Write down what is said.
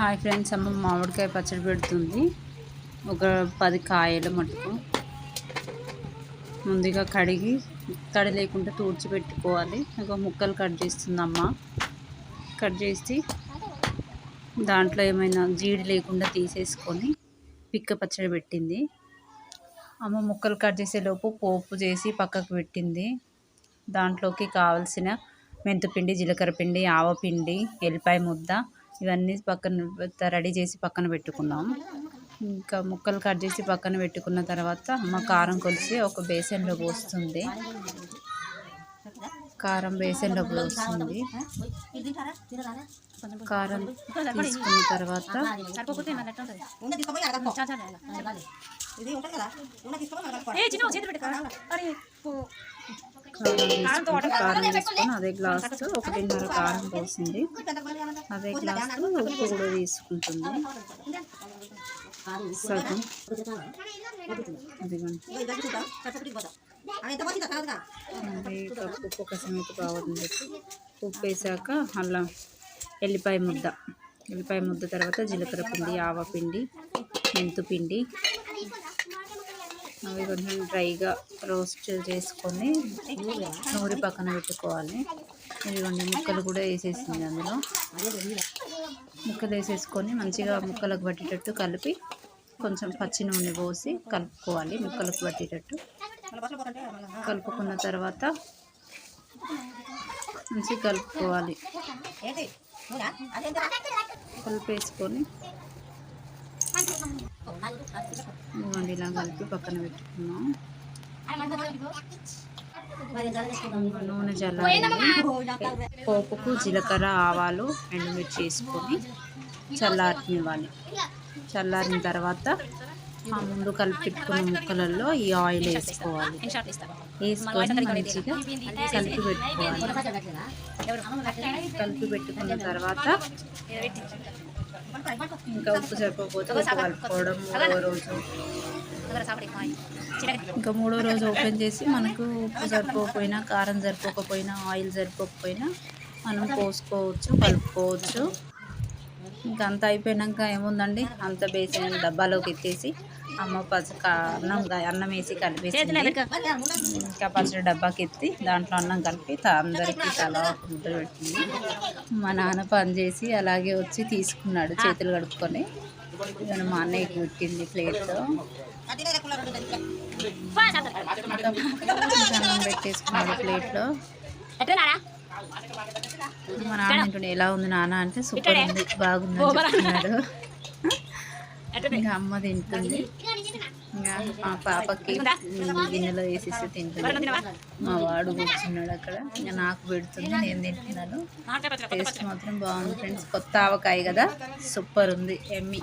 Hi friends అమ్మ మామిడికాయ పచ్చడి పెడుతుంది. ఒక పది కాయలు మటుకు. ముందుగా కడిగి తడి లేకుండా తూడ్చి పెట్టుకోవాలి. ఒక ముక్కలు కట్ చేస్తుంది అమ్మ కట్ చేసి దాంట్లో ఏమైనా జీడి లేకుండా తీసేసుకొని పిక్క పచ్చడి పెట్టింది. అమ్మ ముక్కలు కట్ చేసేలోపు పోపు చేసి పక్కకు పెట్టింది. దాంట్లోకి కావలసిన మెంతిపిండి జీలకర్ర పిండి ఆవపిండి ఎల్లిపాయ ముద్ద ఇవన్నీ పక్కన రెడీ చేసి పక్కన పెట్టుకున్నాం. ఇంకా ముక్కలు కట్ చేసి పక్కన పెట్టుకున్న తర్వాత అమ్మ కారం కొలిసి ఒక బేసన్లో పోస్తుంది. కారం బేసన్లో పోస్తుంది. కారం తీసుకున్న తర్వాత కారం తీసుకొని కారం తీసుకొని అదే గ్లాస్ ఒకటిన్నర కారం పోసింది. అదే గ్లాస్ ఉప్పు కూడా తీసుకుంటుంది. సగం. అదిగోండి అది కప్పు ఉప్పు ఒక సమేత కావాలని చెప్పి ఉప్పు వేసాక అల్లం ఎల్లిపాయ ముద్ద. ఎల్లిపాయ ముద్ద తర్వాత జీలకర్ర పిండి ఆవ పిండి మెంతు పిండి అవి కొంచెం డ్రైగా రోస్ట్ చేసుకొని నూరి పక్కన పెట్టుకోవాలి. ఇదిగోండి ముక్కలు కూడా వేసేసింది అందులో. ముక్కలు వేసేసుకొని మంచిగా ముక్కలకు పట్టేటట్టు కలిపి కొంచెం పచ్చి నూనె పోసి కలుపుకోవాలి ముక్కలకు పట్టేటట్టు. కలుపుకున్న తర్వాత మంచిగా కలుపుకోవాలి. కలిపేసుకొని ఇవ్వండి ఇలా కలిపి పక్కన పెట్టుకున్నాం నూనె చల్లారి పోపుకు జీలకర్ర ఆవాలు ఎండుమిర్చి వేసుకొని చల్లారనివ్వాలి. చల్లారిన తర్వాత ఆ ముందు కలిపి పెట్టుకున్న ముక్కలలో ఈ ఆయిల్ వేసుకోవాలి. వేసుకొని మంచిగా కలిపి పెట్టుకోవాలి. కలిపి పెట్టుకున్న తర్వాత ఇంకా ఉప్పు సరిపోతే కలుపుకోవడం మూడో రోజు ఇంకా మూడో రోజు ఓపెన్ చేసి మనకు ఉప్పు సరిపోకపోయినా కారం సరిపోకపోయినా ఆయిల్ సరిపోకపోయినా మనం పోసుకోవచ్చు కలుపుకోవచ్చు. ఇంకా అంత అయిపోయినాక ఏముందండి? అంత బేసిన డబ్బాలోకి ఎత్తేసి అమ్మ పచ్చ అన్నం అన్నం వేసి కలిపేసి ఇంకా పచ్చడి డబ్బాకి ఎత్తి దాంట్లో అన్నం కలిపి అందరికీ తలా ముద్ద పెట్టింది. మా నాన్న పని చేసి అలాగే వచ్చి తీసుకున్నాడు చేతులు కడుక్కొని. మా అన్నయ్యకి పెట్టింది ప్లేట్తో అన్నం పెట్టేసుకున్నాడు ప్లేట్లో. మా నాన్న అంటుండే ఎలా ఉంది నాన్న? అంటే సూపర్ ఉంది బాగుంది అని చెప్తున్నాడు. ఇంకా అమ్మ తింటుంది. ఇంకా మా పాపకి గిన్నెలో వేసేసి తింటుంది. మా వాడు కూర్చున్నాడు అక్కడ. ఇంకా నాకు పెడుతుంది నేను తింటున్నాను. టేస్ట్ మాత్రం బాగుంది ఫ్రెండ్స్. కొత్త ఆవకాయ కదా. సూపర్ ఉంది ఎమ్మి.